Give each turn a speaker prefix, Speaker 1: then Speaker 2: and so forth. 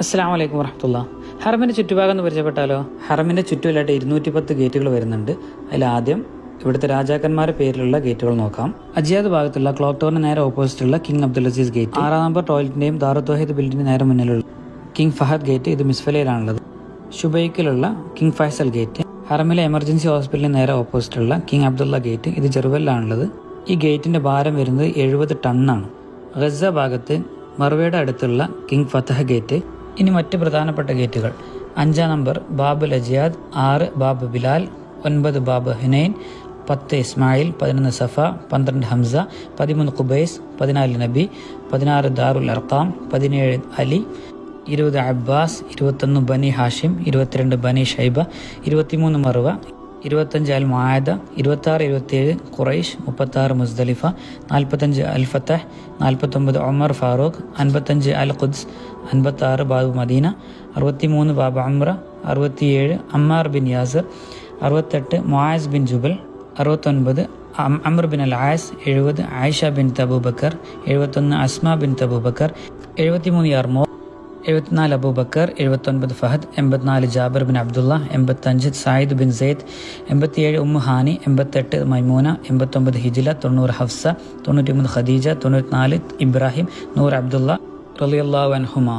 Speaker 1: അസ്സാം വലൈക്കും വർഹമത്തുള്ള ഹറമിന്റെ ചുറ്റുഭാഗം എന്ന് പരിചയപ്പെട്ടാലോ? ഹറമിന്റെ ചുറ്റുമില്ലായിട്ട് ഇരുന്നൂറ്റി പത്ത് ഗേറ്റുകൾ വരുന്നുണ്ട്. അതിൽ ആദ്യം ഇവിടുത്തെ രാജാക്കന്മാരുടെ പേരിലുള്ള ഗേറ്റുകൾ നോക്കാം. അജിയാദ് ഭാഗത്തുള്ള ക്ലോക്ക് ടവറിന് നേരെ ഓപ്പോസിറ്റുള്ള കിങ് അബ്ദുൽ അസീസ് ഗേറ്റ്. ആറാം നമ്പർ ടോയ്ലറ്റിന്റെയും ദാറുത്തോഹിദ് ബിൽഡിന്റെ നേരെ മുന്നിലുള്ള കിങ് ഫഹദ് ഗേറ്റ്. ഇത് മിസ്ഫലയിലാണുള്ളത്. ഷുബൈക്കിലുള്ള കിങ് ഫൈസൽ ഗേറ്റ്. ഹറമിലെ എമർജൻസി ഹോസ്പിറ്റലിന് നേരെ ഓപ്പോസിറ്റുള്ള കിങ് അബ്ദുള്ള ഗേറ്റ്. ഇത് ചെറുവല്ലാണുള്ളത്. ഈ ഗേറ്റിന്റെ ഭാരം വരുന്നത് എഴുപത് ടണ്ണാണ്. ഗസ ഭാഗത്ത് മറുവയുടെ അടുത്തുള്ള കിങ് ഫതഹ് ഗേറ്റ്. ഇനി മറ്റ് പ്രധാനപ്പെട്ട ഗേറ്റുകൾ. അഞ്ചാം നമ്പർ ബാബ് ലജിയാദ്. ആറ് ബാബ് ബിലാൽ. ഒൻപത് ബാബ് ഹുനൈൻ. പത്ത് ഇസ്മായിൽ. പതിനൊന്ന് സഫ. പന്ത്രണ്ട് ഹംസ. പതിമൂന്ന് കുബൈസ് പതിനാല് നബി. പതിനാറ് ദാറുൽ അർക്കാം പതിനേഴ് അലി. ഇരുപത് അബ്ബാസ്. ഇരുപത്തൊന്ന് ബനി ഹാഷിം. ഇരുപത്തിരണ്ട് ബനി ഷൈബ. ഇരുപത്തിമൂന്ന് മറുവ. ഇരുപത്തഞ്ച് അൽ മായദ ഇരുപത്താറ് ഇരുപത്തിയേഴ് ഖുറൈഷ് മുപ്പത്താറ് മുസ്ദലിഫ നാൽപ്പത്തഞ്ച് അൽ ഫത്തഹ് നാൽപ്പത്തൊമ്പത് ഒമർ ഫാറൂഖ് അൻപത്തഞ്ച് അൽ ഖുദ്സ് അൻപത്താറ് ബാബു മദീന അറുപത്തിമൂന്ന് ബാബു അമ്ര അറുപത്തിയേഴ് അമ്മാർ ബിൻ യാസർ അറുപത്തെട്ട് മുആസ് ബിൻ ജുബൽ അറുപത്തൊൻപത് അമർ ബിൻ അൽ ആയസ് എഴുപത് ആയിഷ ബിൻ തബൂബക്കർ എഴുപത്തൊന്ന് അസ്മ ബിൻ തബൂബക്കർ എഴുപത്തിമൂന്ന് യർമോ എഴുപത്തിനാല് അബൂബക്കർ എഴുപത്തൊൻപത് ഫഹദ് എൺപത്തിനാല് ജാബർ ബിൻ അബ്ദുള്ള എൺപത്തഞ്ച് സായിദ് ബിൻ സെയ്ദ് എൺപത്തിയേഴ് ഉമ്മു ഹാനി എൺപത്തെട്ട് മൈമൂന എൺപത്തൊമ്പത് ഹിജില തൊണ്ണൂറ് ഹഫ്സ തൊണ്ണൂറ്റിമൂന്ന് ഖദീജ തൊണ്ണൂറ്റിനാല് ഇബ്രാഹിം നൂർ അബ്ദുള്ള റളിയല്ലാഹു അൻഹുമാ.